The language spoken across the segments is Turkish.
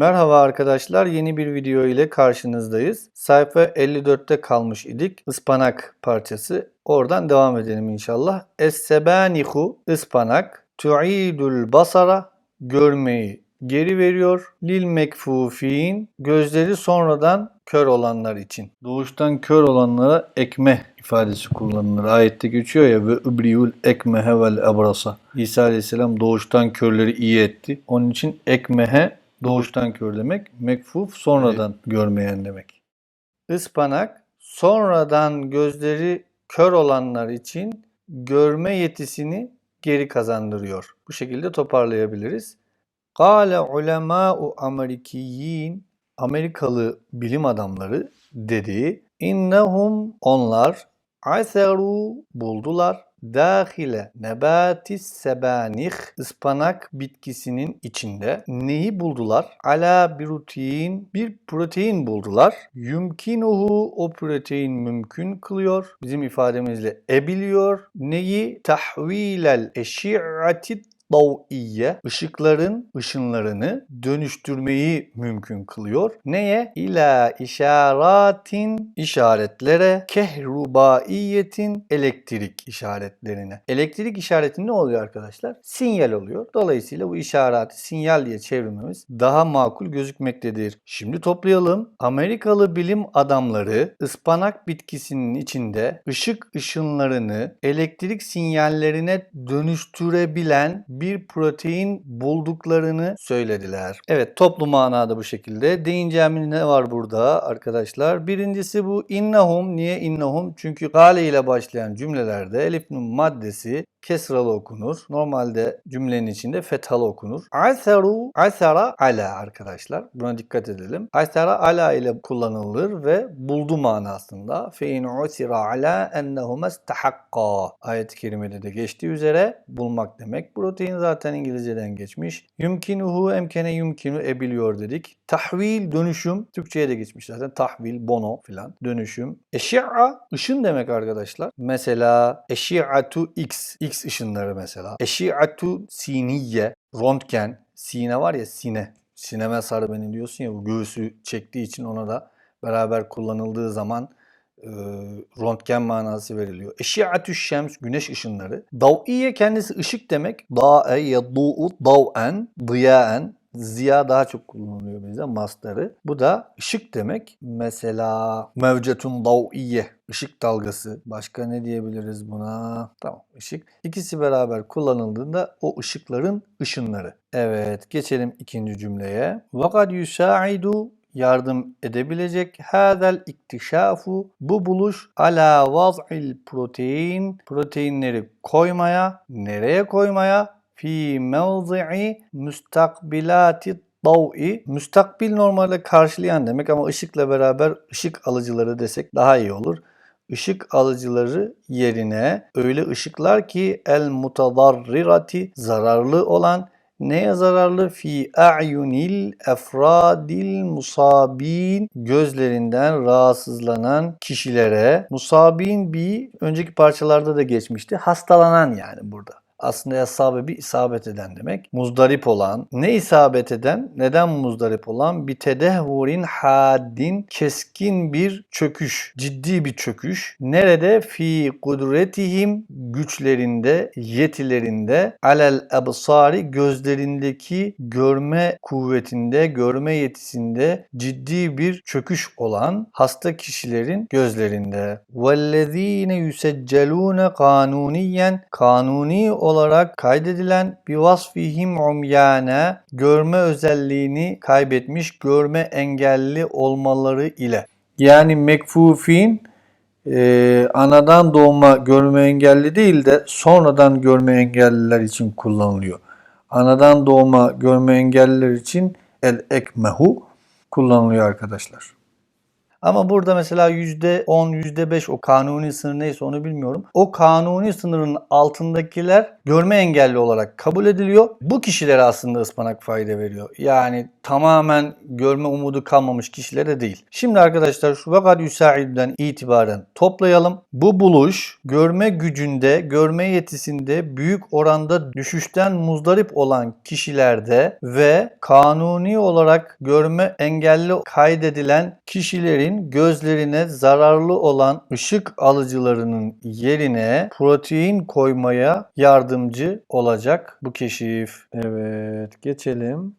Merhaba arkadaşlar, yeni bir video ile karşınızdayız. Sayfa 54'te kalmış idik. Ispanak parçası. Oradan devam edelim inşallah. Es-sebanihu ıspanak tu'idul basara görmeyi geri veriyor. Lil mekfufin gözleri sonradan kör olanlar için. Doğuştan kör olanlara ekme ifadesi kullanılır. Ayette geçiyor ya ve übriyul ekmehe vel ebrasa. İsa Aleyhisselam doğuştan körleri iyi etti. Onun için ekmehe doğuştan kör demek. Mekfuf sonradan görmeyen demek. Ispanak sonradan gözleri kör olanlar için görme yetisini geri kazandırıyor. Bu şekilde toparlayabiliriz. Kale ulemâ'u Amerikiyin Amerikalı bilim adamları dedi. İnnehum onlar aseru buldular dahile nebatis sebanih ıspanak bitkisinin içinde neyi buldular? Ala bir protein bir protein buldular. Yumkinuhu o protein mümkün kılıyor. Bizim ifademizle ebiliyor. Neyi? Tahvilel eşi'atit dav'iyye ışıkların ışınlarını dönüştürmeyi mümkün kılıyor. Neye? İla işaratin işaretlere kehrubaiyetin elektrik işaretlerine. Elektrik işareti ne oluyor arkadaşlar? Sinyal oluyor. Dolayısıyla bu işareti sinyal diye çevirmemiz daha makul gözükmektedir. Şimdi toplayalım. Amerikalı bilim adamları ıspanak bitkisinin içinde ışık ışınlarını elektrik sinyallerine dönüştürebilen bir protein bulduklarını söylediler. Evet toplu manada bu şekilde. Deyineceğimiz ne var burada arkadaşlar? Birincisi bu innahum. Niye innahum? Çünkü gale ile başlayan cümlelerde elif nun maddesi kesralı okunur. Normalde cümlenin içinde fethalı okunur. Asaru, asara ala arkadaşlar. Buna dikkat edelim. Asara ala ile kullanılır ve buldu manasında. Fe in usira ala ennehuma istahakka. Ayet-i kerimede de geçtiği üzere bulmak demek. Protein zaten İngilizceden geçmiş. Yumkinuhu emkene yumkinu ebiliyor dedik. Tahvil dönüşüm. Türkçe'ye de geçmiş zaten. Tahvil, bono filan. Dönüşüm. Eşi'a ışın demek arkadaşlar. Mesela eşi'atu x. X ışınları mesela. Eşi'atu siniye. Röntgen. Sine var ya sine. Sineme sarı beni diyorsun ya bu göğsü çektiği için ona da beraber kullanıldığı zaman e, röntgen manası veriliyor. Eşi'atü şems güneş ışınları. Dav'iye kendisi ışık demek. Da'e yaddu'u dav'en, diyaen. Ziya daha çok kullanılıyor bizde mastarı. Bu da ışık demek. Mesela mevcetun dav'iye ışık dalgası. Başka ne diyebiliriz buna? Tamam ışık. İkisi beraber kullanıldığında o ışıkların ışınları. Evet geçelim ikinci cümleye. Vakad yusaidu yardım edebilecek. Hadel iktişafu bu buluş ala vaz'il protein proteinleri koymaya nereye koymaya? Fi mevzi'i müstakbilati dav'i müstakbil normalde karşılayan demek ama ışıkla beraber ışık alıcıları desek daha iyi olur. Işık alıcıları yerine öyle ışıklar ki el mutadarrirati zararlı olan Neye zararlı? Fi a'yunil efradil musabin gözlerinden rahatsızlanan kişilere musabin bir önceki parçalarda da geçmişti. Hastalanan yani burada aslında esabe bir isabet eden demek. Muzdarip olan. Ne isabet eden? Neden muzdarip olan? Bir tedehvurin haddin keskin bir çöküş. Ciddi bir çöküş. Nerede? Fi kudretihim güçlerinde, yetilerinde alel ebsari gözlerindeki görme kuvvetinde, görme yetisinde ciddi bir çöküş olan hasta kişilerin gözlerinde. Vellezine yüseccelune kanuniyen kanuni olarak kaydedilen bir vasfihim umyane görme özelliğini kaybetmiş görme engelli olmaları ile. Yani mekfufin e, anadan doğma görme engelli değil de sonradan görme engelliler için kullanılıyor. Anadan doğma görme engelliler için el ekmehu kullanılıyor arkadaşlar. Ama burada mesela %10, %5 o kanuni sınır neyse onu bilmiyorum. O kanuni sınırın altındakiler görme engelli olarak kabul ediliyor. Bu kişilere aslında ıspanak fayda veriyor. Yani tamamen görme umudu kalmamış kişilere değil. Şimdi arkadaşlar şu vakat yüsaidden itibaren toplayalım. Bu buluş görme gücünde, görme yetisinde büyük oranda düşüşten muzdarip olan kişilerde ve kanuni olarak görme engelli kaydedilen kişilerin gözlerine zararlı olan ışık alıcılarının yerine protein koymaya yardımcı olacak bu keşif. Evet geçelim.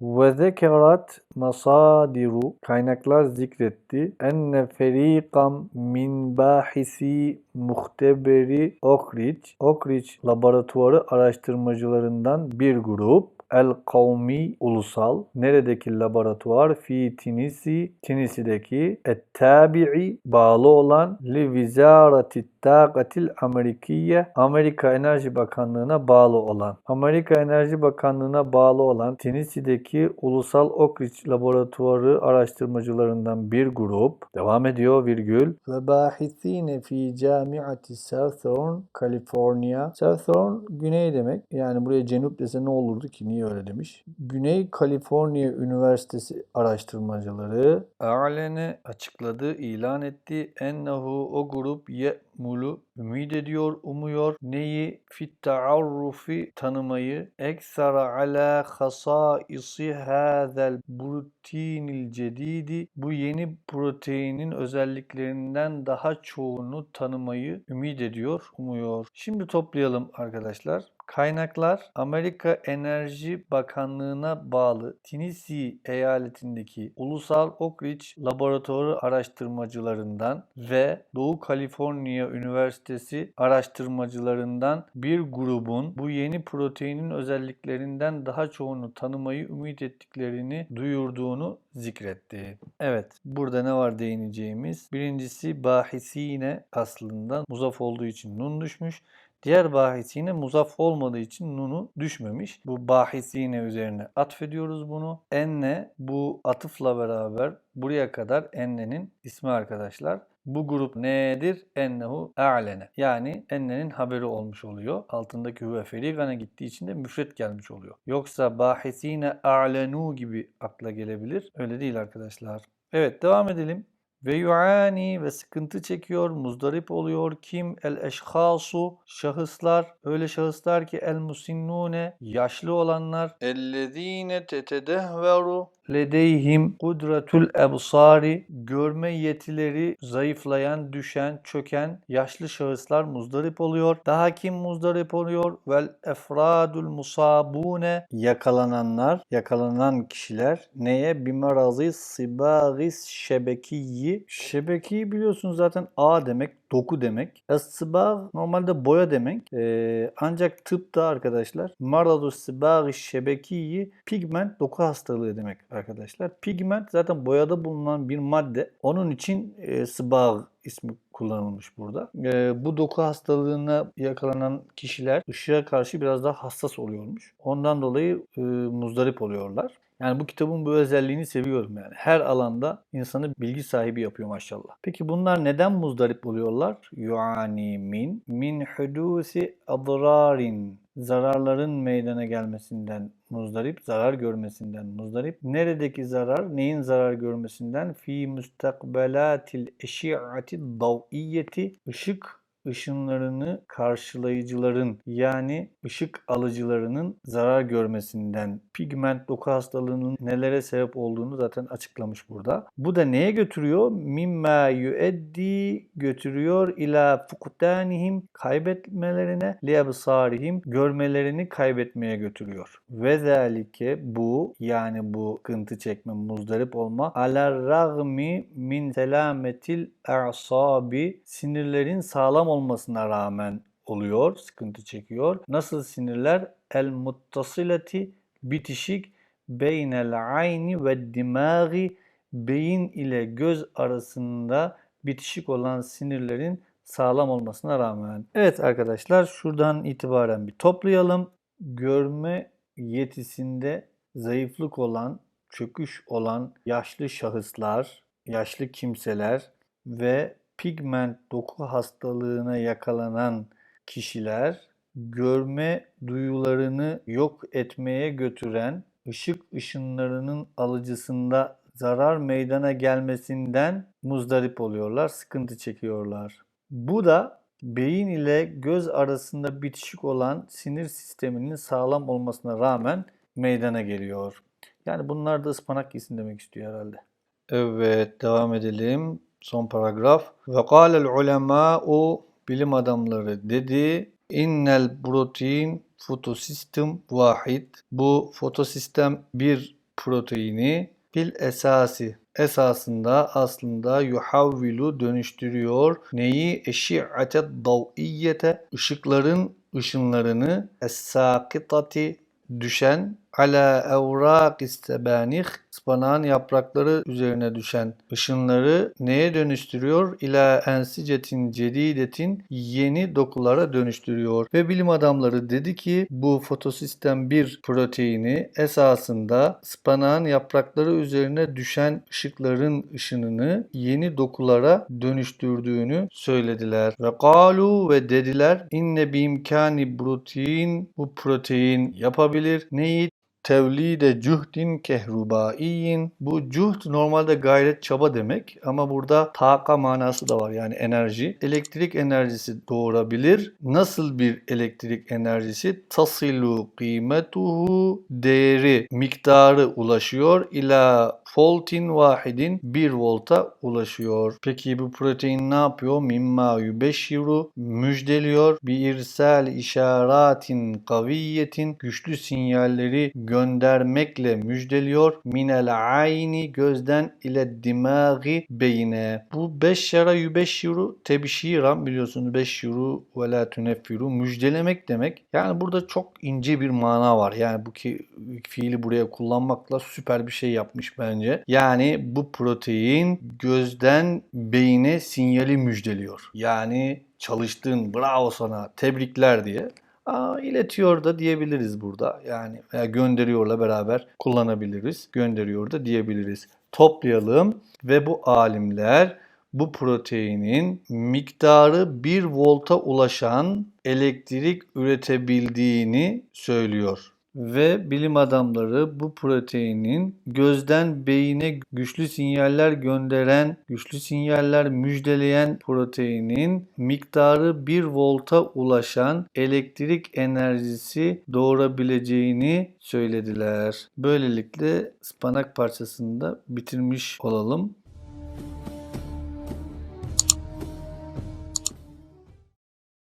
Ve zekerat masadiru kaynaklar zikretti. Enne ferikam min bahisi muhteberi Oakridge, Oakridge laboratuvarı araştırmacılarından bir grup El Kavmi Ulusal neredeki laboratuvar? Fi Tinisi Tinisi'deki et-tabi'i bağlı olan li vizarati taqatil Amerikiye Amerika Enerji Bakanlığı'na bağlı olan. Amerika Enerji Bakanlığı'na bağlı olan Tennessee'deki Ulusal Oak Ridge Laboratuvarı araştırmacılarından bir grup. Devam ediyor virgül. Ve bahisine fi camiati Southern California. Southern güney demek. Yani buraya cenup dese ne olurdu ki? Niye öyle demiş Güney Kaliforniya Üniversitesi araştırmacıları alene açıkladı ilan etti ennehu o grup ye'mulu ümit ediyor, umuyor. Neyi? Fit taarrufi tanımayı. Eksara ala hasaisi hazel proteinil cedidi. Bu yeni proteinin özelliklerinden daha çoğunu tanımayı ümit ediyor, umuyor. Şimdi toplayalım arkadaşlar. Kaynaklar Amerika Enerji Bakanlığı'na bağlı Tennessee eyaletindeki Ulusal Oak Ridge Laboratuvarı araştırmacılarından ve Doğu Kaliforniya Üniversitesi araştırmacılarından bir grubun bu yeni proteinin özelliklerinden daha çoğunu tanımayı ümit ettiklerini duyurduğunu zikretti. Evet, burada ne var değineceğimiz? Birincisi bahisine aslında muzaf olduğu için nun düşmüş. Diğer bahisine muzaf olmadığı için nunu düşmemiş. Bu bahisine üzerine atfediyoruz bunu. Enne bu atıfla beraber buraya kadar ennenin ismi arkadaşlar. Bu grup nedir? Ennehu a'lene. Yani ennenin haberi olmuş oluyor. Altındaki huve ferigane gittiği için de müfret gelmiş oluyor. Yoksa bahisine a'lenu gibi akla gelebilir. Öyle değil arkadaşlar. Evet devam edelim. Ve yuani ve sıkıntı çekiyor, muzdarip oluyor. Kim? El eşhasu şahıslar. Öyle şahıslar ki el musinnune yaşlı olanlar. Ellezine tetedehveru ledeyhim kudretul ebsari görme yetileri zayıflayan, düşen, çöken yaşlı şahıslar muzdarip oluyor. Daha kim muzdarip oluyor? Vel efradul musabune yakalananlar, yakalanan kişiler neye? Bimarazı sibagis şebekiyi. Şebekiyi biliyorsunuz zaten A demek, doku demek. Es-sibag normalde boya demek. Ee, ancak tıpta arkadaşlar maradu sibagi şebekiyi pigment doku hastalığı demek arkadaşlar. Pigment zaten boyada bulunan bir madde. Onun için e, sibag ismi kullanılmış burada. E, bu doku hastalığına yakalanan kişiler ışığa karşı biraz daha hassas oluyormuş. Ondan dolayı e, muzdarip oluyorlar. Yani bu kitabın bu özelliğini seviyorum yani. Her alanda insanı bilgi sahibi yapıyor maşallah. Peki bunlar neden muzdarip oluyorlar? Yuani min min hudusi adrarin zararların meydana gelmesinden muzdarip, zarar görmesinden muzdarip. Neredeki zarar? Neyin zarar görmesinden? Fi müstakbelatil eşi'ati daviyeti ışık ışınlarını karşılayıcıların yani ışık alıcılarının zarar görmesinden pigment doku hastalığının nelere sebep olduğunu zaten açıklamış burada. Bu da neye götürüyor? Mimma yueddi götürüyor ila fukdanihim kaybetmelerine liabsarihim görmelerini kaybetmeye götürüyor. Ve zalike bu yani bu sıkıntı çekme, muzdarip olma alar ragmi min selametil a'sabi sinirlerin sağlam olmasına rağmen oluyor, sıkıntı çekiyor. Nasıl sinirler? El muttasilati bitişik beynel ayni ve dimagi beyin ile göz arasında bitişik olan sinirlerin sağlam olmasına rağmen. Evet arkadaşlar şuradan itibaren bir toplayalım. Görme yetisinde zayıflık olan, çöküş olan yaşlı şahıslar, yaşlı kimseler ve pigment doku hastalığına yakalanan kişiler görme duyularını yok etmeye götüren ışık ışınlarının alıcısında zarar meydana gelmesinden muzdarip oluyorlar, sıkıntı çekiyorlar. Bu da beyin ile göz arasında bitişik olan sinir sisteminin sağlam olmasına rağmen meydana geliyor. Yani bunlar da ıspanak yesin demek istiyor herhalde. Evet, devam edelim. Son paragraf. Ve kâlel ulemâ'u bilim adamları dedi. İnnel protein fotosistem vahid. Bu fotosistem bir proteini bil esası esasında aslında yuhavvilu dönüştürüyor. Neyi? Eşi'ate dav'iyyete ışıkların ışınlarını es-sakitati düşen ala evraqis sebanih ıspanağın yaprakları üzerine düşen ışınları neye dönüştürüyor? İla ensicetin cedidetin yeni dokulara dönüştürüyor. Ve bilim adamları dedi ki bu fotosistem 1 proteini esasında ıspanağın yaprakları üzerine düşen ışıkların ışınını yeni dokulara dönüştürdüğünü söylediler. Ve kalu ve dediler inne bi imkani protein bu protein yapabilir. Neyi? Tevlide cühdin kehrubaiyin. Bu cühd normalde gayret çaba demek ama burada taka manası da var yani enerji. Elektrik enerjisi doğurabilir. Nasıl bir elektrik enerjisi? Tasilu kıymetuhu değeri, miktarı ulaşıyor ila voltin vahidin 1 volta ulaşıyor. Peki bu protein ne yapıyor? Mimma yübeşşiru müjdeliyor. Bir irsal işaratin kaviyetin güçlü sinyalleri göndermekle müjdeliyor. Minel ayni gözden ile dimagi beyine. Bu 5 yara yübeşşiru tebşiran biliyorsunuz 5 yuru ve la tuneffiru müjdelemek demek. Yani burada çok ince bir mana var. Yani bu ki fiili buraya kullanmakla süper bir şey yapmış bence. Yani bu protein gözden beyine sinyali müjdeliyor. Yani çalıştın bravo sana tebrikler diye Aa, iletiyor da diyebiliriz burada. Yani veya gönderiyorla beraber kullanabiliriz. Gönderiyor da diyebiliriz. Toplayalım ve bu alimler bu proteinin miktarı 1 volta ulaşan elektrik üretebildiğini söylüyor. Ve bilim adamları bu proteinin gözden beyine güçlü sinyaller gönderen, güçlü sinyaller müjdeleyen proteinin miktarı 1 volta ulaşan elektrik enerjisi doğurabileceğini söylediler. Böylelikle ıspanak parçasını da bitirmiş olalım.